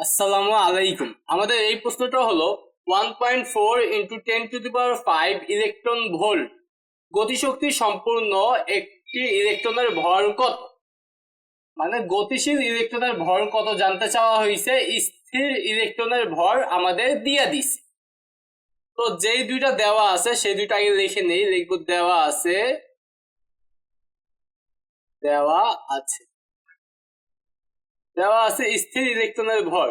আসসালামু আলাইকুম। আমাদের এই প্রশ্নটা হলো one point four into ten to the power five electron volt গতিশক্তি সম্পূর্ণ একটি ইলেকট্রনের ভর কত? মানে গতিশীল ইলেকট্রনের ভর কত জানতে চাওয়া হয়েছে, স্থির ইলেকট্রনের ভর আমাদের দিয়া দিছে। তো যেই দুইটা দেওয়া আছে, সেই দুইটা আগে লিখে নেই, লিখব দেওয়া আছে দেওয়া আছে। দেওয়া আছে স্থির ইলেকট্রনের ভর।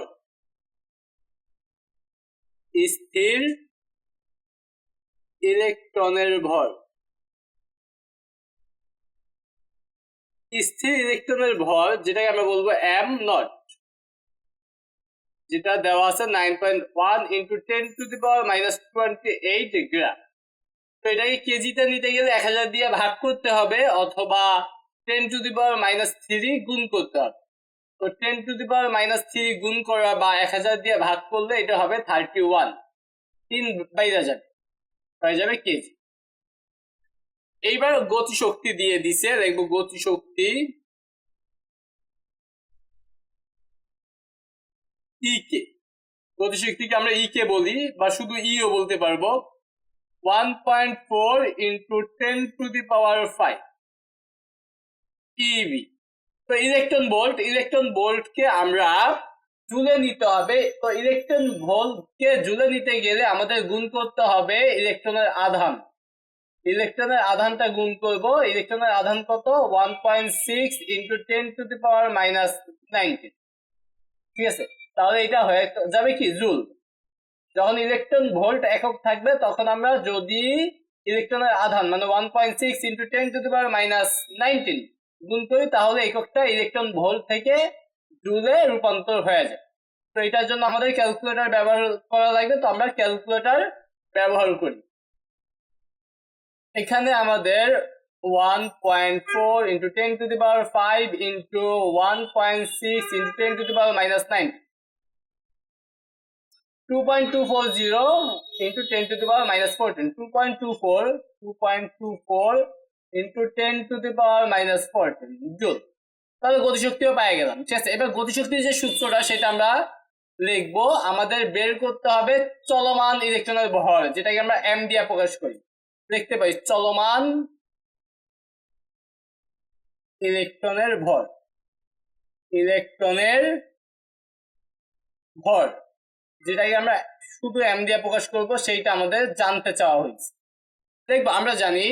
স্থির ইলেকট্রনের ভর। স্থির ইলেকট্রনের ভর, যেটাকে আমরা বলব এম নট যেটা দেওয়া আছে nine point one into ten to the power minus twenty eight gram তো এটাকে কেজিতে নিতে গেলে এক হাজার দিয়ে ভাগ করতে হবে, অথবা ten to the power minus three গুণ করতে হবে। তো ten to the power minus three গুণ করা বা এক হাজার দিয়ে ভাগ করলে এটা হবে থার্টি ওয়ান তিন বাইরে যাবে। হয়ে যাবে কেজি এইবার গতিশক্তি দিয়ে দিছে, দেখব গতিশক্তি ই কে গতিশক্তিকে আমরা ই কে বলি, বা শুধু ইও বলতে পারব। One point four into ten to the power five eV তো ইলেকট্রন ভোল্ট ইলেকট্রন ভোল্টকে আমরা জুলে নিতে হবে। তো ইলেকট্রন ভোল্টকে জুলে নিতে গেলে আমাদের গুণ করতে হবে ইলেকট্রনের আধান। ইলেকট্রনের আধানটা গুণ করব। ইলেকট্রনের আধান কত? One point six into ten to the power minus nineteen ঠিক আছে? তাহলে এটা হয়ে যাবে কি? জুল। যখন ইলেকট্রন ভোল্ট একক থাকবে, তখন আমরা যদি ইলেকট্রনের আধান মানে one point six into ten to the power minus nineteen গুণ করি তাহলে এককটা ইলেকট্রন ভোল্ট থেকে জুলে রূপান্তর হয়ে যায় তো এটার জন্য আমাদের ক্যালকুলেটার ব্যবহার করা লাগবে তো আমরা ক্যালকুলেটার ব্যবহার করি এখানে আমাদের 1.4 into 10 to the power 5 into 1.6 into 10 to the power minus 9. 2.240 into 10 to the power minus 14. 2.24, 2.24 into ten to the power minus fourteen joule তাহলে গতিশক্তিও পেয়ে গেলাম। ঠিক আছে? এবার গতিশক্তির যে সূত্রটা, সেটা আমরা লিখব। আমাদের বের করতে হবে চলমান ইলেকট্রনের ভর যেটাকে আমরা এম দিয়ে প্রকাশ করি। লিখতে পাই, চলমান ইলেকট্রনের ভর। ইলেকট্রনের ভর, যেটাকে আমরা শুধু এম দিয়ে প্রকাশ করব, সেইটা আমাদের জানতে চাওয়া হয়েছে। দেখব, আমরা জানি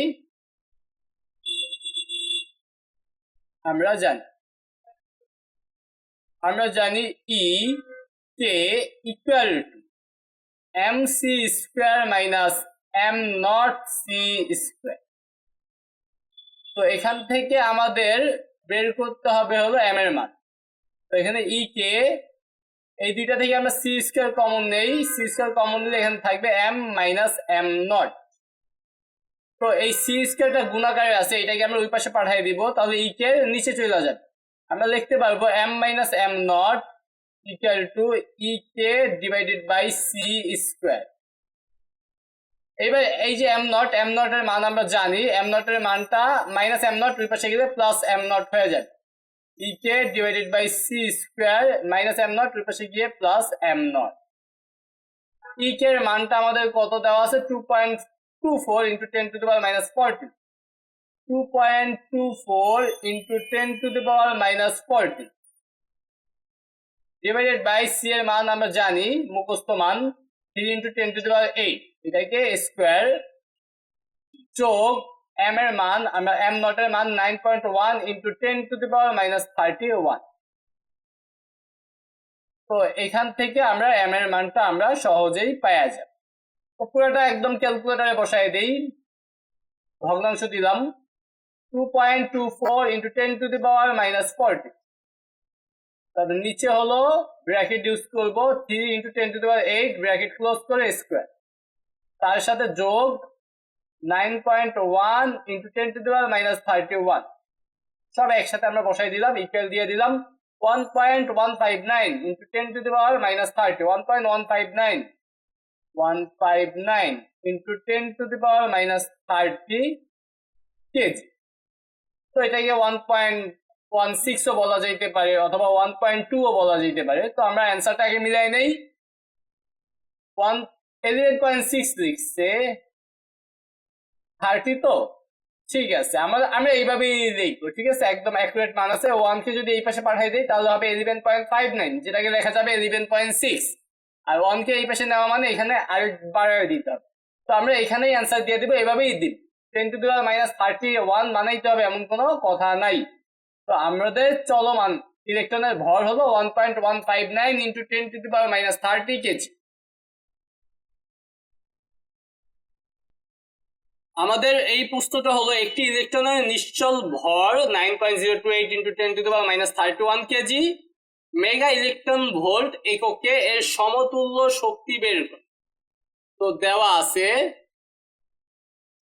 আমরা জানি। আমরা জানি E K equal to M C square minus M naught C square তো এখান থেকে আমাদের বের করতে হবে হলো এম এর মান। তো এখানে ই কে এই দুইটা থেকে আমরা সি স্কোয়ার কমন নেই। সি স্কোয়ার কমন নিলে এখানে থাকবে এম মাইনাস এম নট তো এই সি স্কোয়ারটা গুণাকারে আছে, এটাকে আমরা ওই পাশে পাঠিয়ে দিব, তাহলে ই কে নিচে চলে যাবে। আমরা লিখতে পারব M minus M naught equal to E K divided by C square এবার এই যে এম নট এম এর মান আমরা জানি এম এর মানটা মাইনাস এম নট ওই পাশে গেলে প্লাস এম নট হয়ে যায় E K divided by C square minus M naught ওই পাশে গিয়ে plus M naught E K এর মানটা আমাদের কত দেওয়া আছে? Two point two four into ten to the power minus forty two point two four into ten to the power minus forty divided by C এর মান আমরা জানি, মুখস্থ মান three into ten to the eight এটাকে square যোগ M এর মান, আমরা এম নট এর মান nine point one into ten to the power minus thirty one তো এখান থেকে আমরা এম এর মানটা আমরা সহজেই পাওয়া তো পুরোটা একদম ক্যালকুলেটারে বসাই দেই। ভগ্নাংশ দিলাম। Two point two four into ten to the power minus forty তারপর নিচে হলো ব্র্যাকেট ইউজ করব three into ten to the power eight bracket close করে স্কোয়ার তার সাথে যোগ nine point one into ten to the power minus thirty one সব একসাথে আমরা বসাই দিলাম ইকুয়াল দিয়ে দিলাম। One point one five nine into ten to the power minus thirty one point one five nine one five nine into ten to the power minus thirty KG তো এটাকে one point one সিক্সও বলা যেতে পারে, অথবা one point টুও বলা যেতে পারে। তো আমরা অ্যান্সারটাকে মিলাই নেই। ওয়ান ইলেভেন পয়েন্ট সিক্স লিখছে থার্টি তো? ঠিক আছে, আমরা আমরা এইভাবেই দেখব ঠিক আছে? একদম অ্যাকুরেট মান আছে। ওয়ান কে যদি এই পাশে পাঠাই দিই, তাহলে হবে ইলেভেন পয়েন্ট ফাইভ নাইন যেটাকে লেখা যাবে ইলেভেন পয়েন্ট সিক্স আর ওয়ান কে এই পাশে নেওয়া মানে এখানে আরেক বাড়ায় দিতে হবে। তো আমরা এখানেই অ্যান্সার দিয়ে দিব, এভাবেই দিব টেন টু দিবার মাইনাস থার্টি ওয়ান বানাইতে হবে, এমন কোনো কথা নাই। তো আমাদের চলমান ইলেকট্রনের ভর হলো one point one five nine into ten to the power minus thirty KG আমাদের এই প্রশ্নটা হলো, একটি ইলেকট্রনের নিশ্চল ভর nine point zero two eight into ten to the power minus thirty one KG mega electron volt এককে এর সমতুল্য শক্তি বের। তো দেওয়া আছে,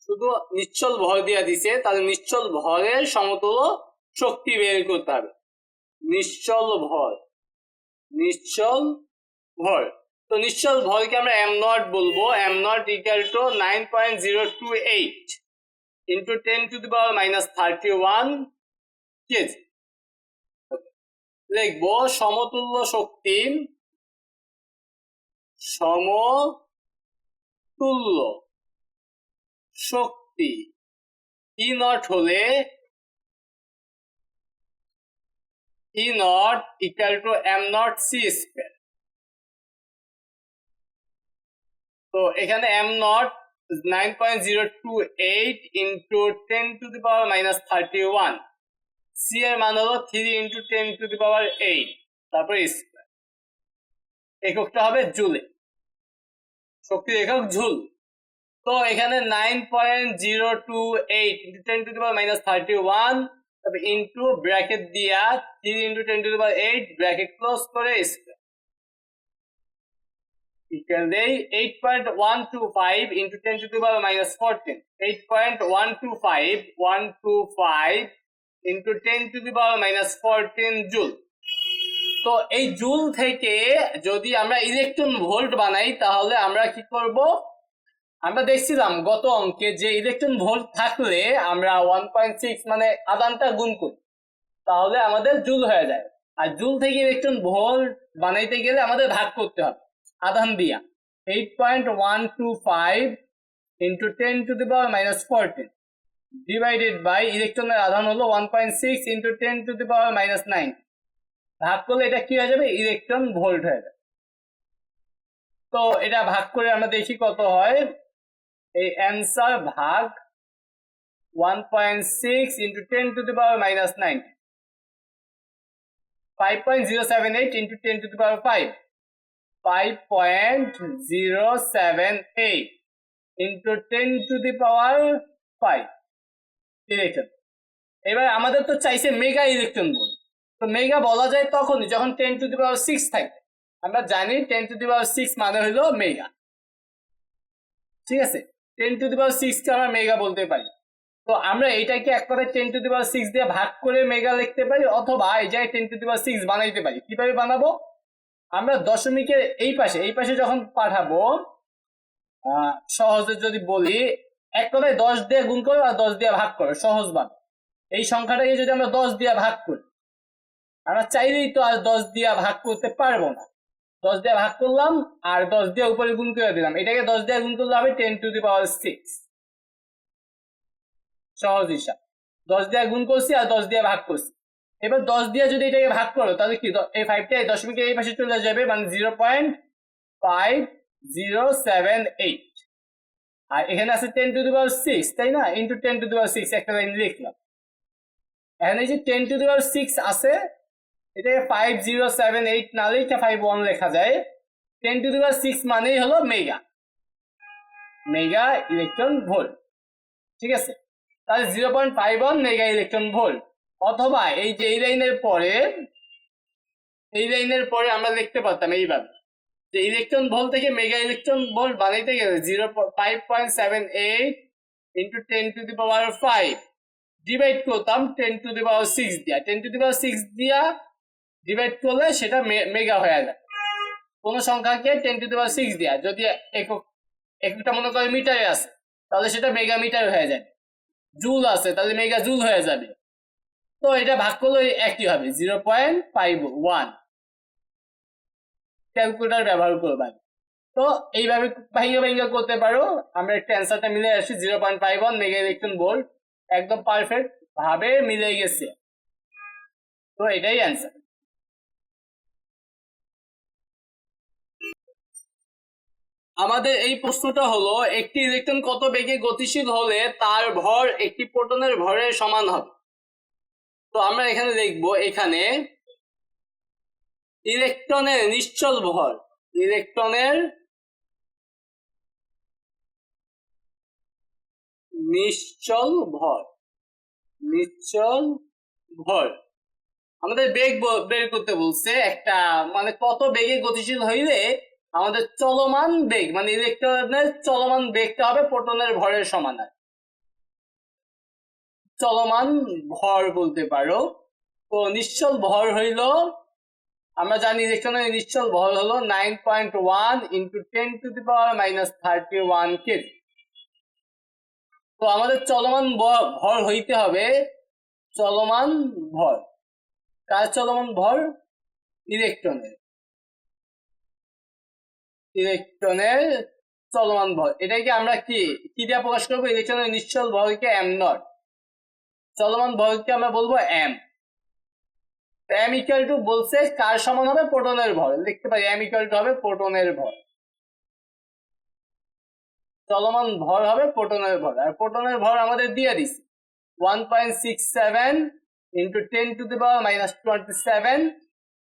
শুধু নিশ্চল ভর দিয়া দিছে, তাহলে নিশ্চল ভরের সমতুল্য শক্তি বের করতে হবে। নিশ্চল ভর নিশ্চল ভর। তো নিশ্চল ভরকে আমরা এম নট বলব। M naught equal to nine point zero two eight into ten to the power minus thirty one KG লিখব সমতুল্য শক্তি সমতুল্য শক্তি। ই নট হলে E naught equal to M naught C square তো এখানে M naught nine point zero two eight into ten to the power minus thirty one C এর মান হলো three into ten to the power eight তারপরে square এককটা হবে জুলে শক্তির একক ঝুল তো এখানে nine point zero two eight into ten to the power minus thirty one তবে ইন্টু ব্র্যাকেট দিয়া three into ten to the power eight bracket close করে square equal they 8.125 into 10 to the power minus 14. 8.125, 125 into ten to the power minus fourteen joule তো এই joule থেকে যদি আমরা electron volt বানাই, তাহলে আমরা কি করব? আমরা দেখছিলাম গত অঙ্কে যে ইলেকট্রন ভোল্ট থাকলে আমরা ওয়ান পয়েন্ট সিক্স মানে আদানটা গুণ করি। তাহলে আমাদের জুল হয়ে যায়। আর জুল থেকে ইলেকট্রন ভোল্ট বানাইতে গেলে আমাদের ভাগ করতে হবে আদান দিয়া। Eight point one two five into ten to the power minus fourteen divided by ইলেকট্রনের আধান হলো one point six into ten to the power minus nine ভাগ করলে এটা কি হয়ে যাবে? ইলেকট্রন ভোল্ট হয়ে যাবে। তো এটা ভাগ করে আমরা দেখি কত হয়? এই অ্যান্সার ভাগ one point six into ten to the power minus nine five point zero seven eight into ten to the power five five point zero seven eight into ten to the power five electron এবার আমাদের তো চাইছে mega electron বল। তো mega বলা যায় তখনই যখন ten to the power six থাকে। আমরা জানি ten to the power six মানে হলো মেগা ঠিক আছে? Ten to the power six কে আমরা মেগা বলতে পারি। তো আমরা এইটাকে এক কথায় ten to the power six দিয়ে ভাগ করে মেগা লিখতে পারি অথবা এই জায়গায় ten to the power six বানাইতে পারি। কীভাবে বানাবো? আমরা দশমিকের এই পাশে এই পাশে যখন পাঠাবো সহজে যদি বলি এক কথায় দশ দিয়ে গুণ করো আর দশ দিয়ে ভাগ করো সহজভাবে এই সংখ্যাটাকে যদি আমরা দশ দিয়ে ভাগ করি আমরা চাইলেই তো আর দশ দিয়ে ভাগ করতে পারব না দশ দিয়ে ভাগ করলাম আর দশ দিয়ে উপরে গুণ করে দিলাম এটাকে দশ দিয়ে গুণ করলে হবে ten to the power six সহজ হিসাব দশ দিয়ে গুণ করছি আর দশ দিয়ে ভাগ করছি এবার দশ দিয়ে যদি এটাকে ভাগ করো তাহলে কি এই ফাইভটা এই দশমিকের এই পাশে চলে যাবে মানে zero point five zero seven eight আর এখানে আছে ten to the power six তাই না? Into ten to the power six একটা লাইন লিখলাম। এখানে যে ten to the power six আছে, এটাকে ফাইভ জিরো সেভেন এইট না লিখে ফাইভ ওয়ান লেখা যায়। Ten to the power six মানেই হলো মেগা মেগা ইলেকট্রন ভোল্ট ঠিক আছে? তাহলে zero point five one mega electron volt অথবা এই যে এই লাইনের পরে, এই লাইনের পরে আমরা লিখতে পারতাম এইভাবে। যে ইলেকট্রন ভোল্ট থেকে মেগা ইলেকট্রন ভোল্ট বানাইতে গেলে zero five point seven eight into ten to the power five divide করতাম ten to the power six দিয়া। Ten to the power six দিয়া ডিভাইড করলে সেটা মেগা হয়ে যায়। কোনো সংখ্যাকে ten to the power six দিয়া। যদি একক এককটা মনে করে মিটারে আছে, তাহলে সেটা মেগা মিটার হয়ে যাবে জুল আছে, তাহলে মেগা জুল হয়ে যাবে। তো এটা ভাগ করলে একই হবে zero point five one calculator ব্যবহার করবেন তো এইভাবে ভাইঙ্গা ভাইঙ্গা করতে পারো। আমরা একটা অ্যান্সারটা মিলে আসছি zero point five one mega electron volt একদম পারফেক্ট ভাবে মিলে গেছে। তো এটাই অ্যান্সার আমাদের এই প্রশ্নটা হলো, একটি ইলেকট্রন কত বেগে গতিশীল হলে তার ভর একটি প্রোটনের ভরের সমান হবে? তো আমরা এখানে দেখব এখানে ইলেকট্রনের নিশ্চল ভর ইলেকট্রনের নিশ্চল ভর নিশ্চল ভর আমাদের বেগ বের করতে বলছে একটা মানে কত বেগে গতিশীল হইলে আমাদের চলমান বেগ মানে ইলেকট্রনের চলমান বেগটা হবে প্রোটনের ভরের সমান হয়। চলমান ভর বলতে পারো। তো নিশ্চল ভর হইল আমরা জানি ইলেকট্রনের নিশ্চল ভর হলো nine point one into ten to the power minus thirty one KG তো আমাদের চলমান ভর হইতে হবে চলমান ভর। কার চলমান ভর? ইলেকট্রনের ইলেকট্রনের চলমান ভর। এটাকে আমরা কি কি দিয়ে প্রকাশ করব? ইলেকট্রনের নিশ্চল ভরকে এম নট চলমান ভরকে আমরা বলব এম এম ইকুয়াল টু বলছে কার সমান হবে? প্রোটনের ভর। লিখতে পারি এম ইকুয়াল টু হবে প্রোটনের ভর। চলমান ভর হবে প্রোটনের ভর। আর প্রোটনের ভর আমাদের দিয়ে দিছি। One point six seven into ten to the power minus twenty seven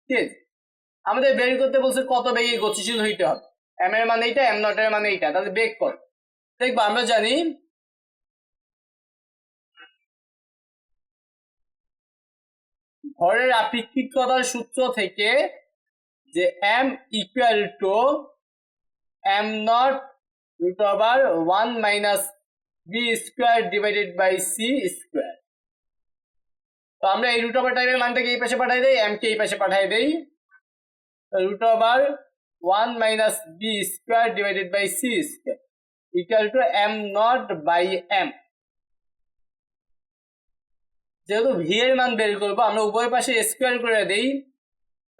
KG আমাদের বের করতে বলছে কত বেগে গতিশীল হইতে হবে। এম এর মানে এইটা এম নট এর মানে এইটা। তাহলে বেগ কত? দেখব আমরা জানি ভরের আপেক্ষিকতার সূত্র থেকে যে M equal to M naught root over one minus B square divided by C square তো আমরা এই রুট ওভার টাইপের মানটাকে এই পাশে পাঠাই দেই এম কে এই পাশে পাঠাই দেই। Root over one minus B square divided by C square equal to M naught by M যেহেতু ভি এর মান বের করব, আমরা উভয় পাশে স্কোয়ার করে দেই,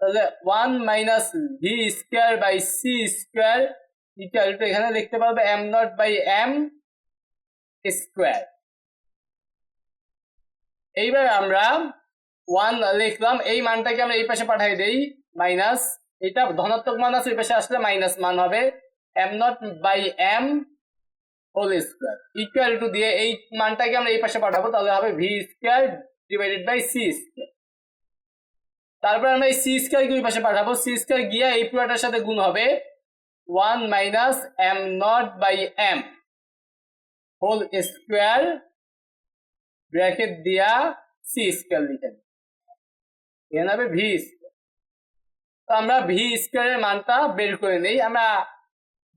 তাহলে one minus V square by C square equal to এখানে লিখতে পারব M naught by M square এইবার আমরা ওয়ান লিখলাম, এই মানটাকে আমরা এই পাশে পাঠাই দেই মাইনাস এটা ধনাত্মক মান আছে এই পাশে আসলে মাইনাস মান হবে। M naught by M whole square equal to দিয়ে এই মানটাকে আমরা এই পাশে পাঠাবো, তাহলে হবে V square divided by C square তারপর আমরা এই সি স্কোয়ার ওই পাশে পাঠাবো। সি স্কোয়ার গিয়ে এই পুরোটার সাথে গুণ হবে one minus M naught by M whole square bracket দিয়া সি স্কোয়ার লিখে এখানে হবে ভি স্কোয়ার তো আমরা ভি স্কোয়ারের মানটা বের করে নেই। আমরা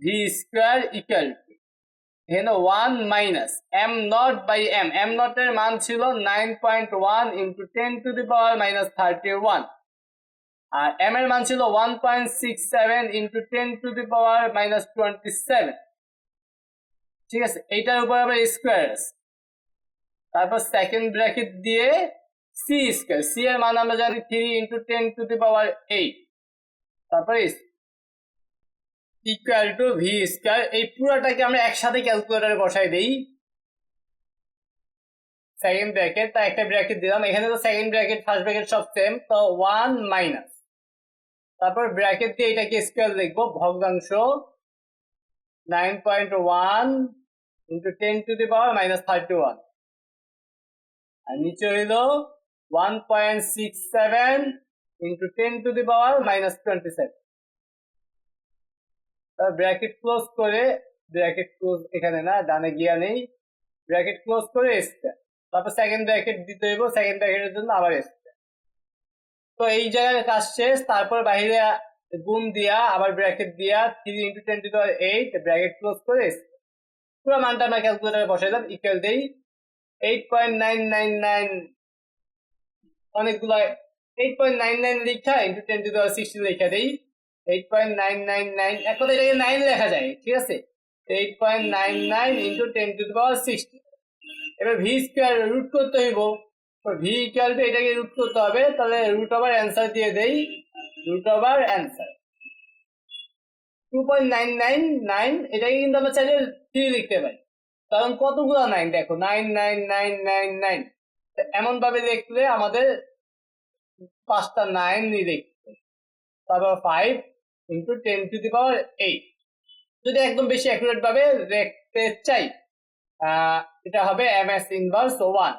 ভি স্কোয়ার ইকুয়াল টু এখানে one minus M naught by M M naught এর মান ছিল nine point one into ten to the power minus thirty one R M এর মান ছিল one point six seven into ten to the power minus twenty seven ঠিক আছে? এইটার উপর আবার স্কোয়ার তারপর সেকেন্ড ব্র্যাকেট দিয়ে সি স্কোয়ার সি এর মান আমরা জানি three into ten to the power eight তারপরে ইকুয়াল টু ভি স্কোয়ার এই পুরোটাকে আমরা একসাথে ক্যালকুলেটারে বসাই দেই। সেকেন্ড ব্র্যাকেট তা একটা ব্র্যাকেট দিলাম। এখানে তো সেকেন্ড ব্র্যাকেট ফার্স্ট ব্র্যাকেট সব সেম তো ওয়ান মাইনাস তারপর ব্র্যাকেট দিয়ে এটাকে স্কোয়ার লিখব, ভগ্নাংশ nine point one into ten to the power minus thirty one আর নিচে হইল one point six seven into ten to the power minus twenty seven bracket close করে ব্র্যাকেট ক্লোজ এখানে না, ডানে গিয়া নেই। ব্র্যাকেট ক্লোজ করে স্কোয়ার তারপর সেকেন্ড ব্র্যাকেট দিতে হইব সেকেন্ড ব্র্যাকেটের জন্য আবার স্কোয়ার তো এই জায়গায় কাজ শেষ, তারপর বাইরে গুণ দিয়া, আবার ব্র্যাকেট দিয়া three into ten to eight bracket close করে পুরো মানটা আমরা ক্যালকুলেটারে বসাইলাম ইকুয়াল দেই। Eight point nine nine nine অনেকগুলো এইট পয়েন্ট নাইন নাইন লিখা ইন্টু টেন টু সিক্সটি লিখা দেই। Eight point nine nine nine এক এটাকে নাইন লেখা যায়, ঠিক আছে? Eight point nine nine into ten to sixty এবার ভি রুট করতে হইব। ভি ইকুয়াল টু এটাকে রুট করতে হবে, তাহলে রুট ওভার অ্যান্সার দিয়ে দেই। Root over answer two point nine nine nine এটাকে কিন্তু আমরা চাইলে থ্রি লিখতে পারি। কারণ কতগুলো নাইন দেখো nine nine nine nine nine এমন ভাবে লিখলে আমাদের পাঁচটা নাইন লিখতে তারপর five into ten to the power eight যদি একদম বেশি অ্যাকুরেট ভাবে দেখতে চাই এটা হবে এম এস ইনভার্স ওয়ান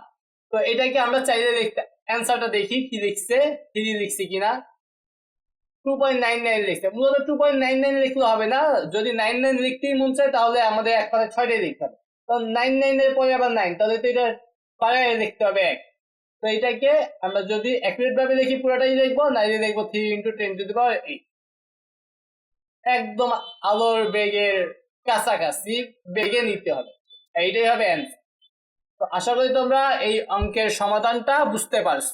তো এটাকে আমরা চাইলে লিখতে অ্যান্সারটা দেখি কি লিখছে থ্রি লিখছে কিনা। টু পয়েন্ট নাইন নাইন লিখছে। মূলত টু পয়েন্ট নাইন নাইন লিখলে হবে না। যদি নাইন নাইন লিখতেই মন চায়, তাহলে আমাদের এক কথা ছয়টাই লিখতে হবে। কারণ নাইন নাইনের পরে আবার নাইন তাহলে তো এটা পাড়ায় লিখতে হবে এক। তো এটাকে আমরা যদি অ্যাকুরেট ভাবে লিখি, পুরোটাই লিখব, নাইলে লিখব three into ten to the power eight একদম আলোর বেগের কাছাকাছি বেগে নিতে হবে। এইটাই হবে অ্যান্সার তো আশা করি তোমরা এই অঙ্কের সমাধানটা বুঝতে পারছ।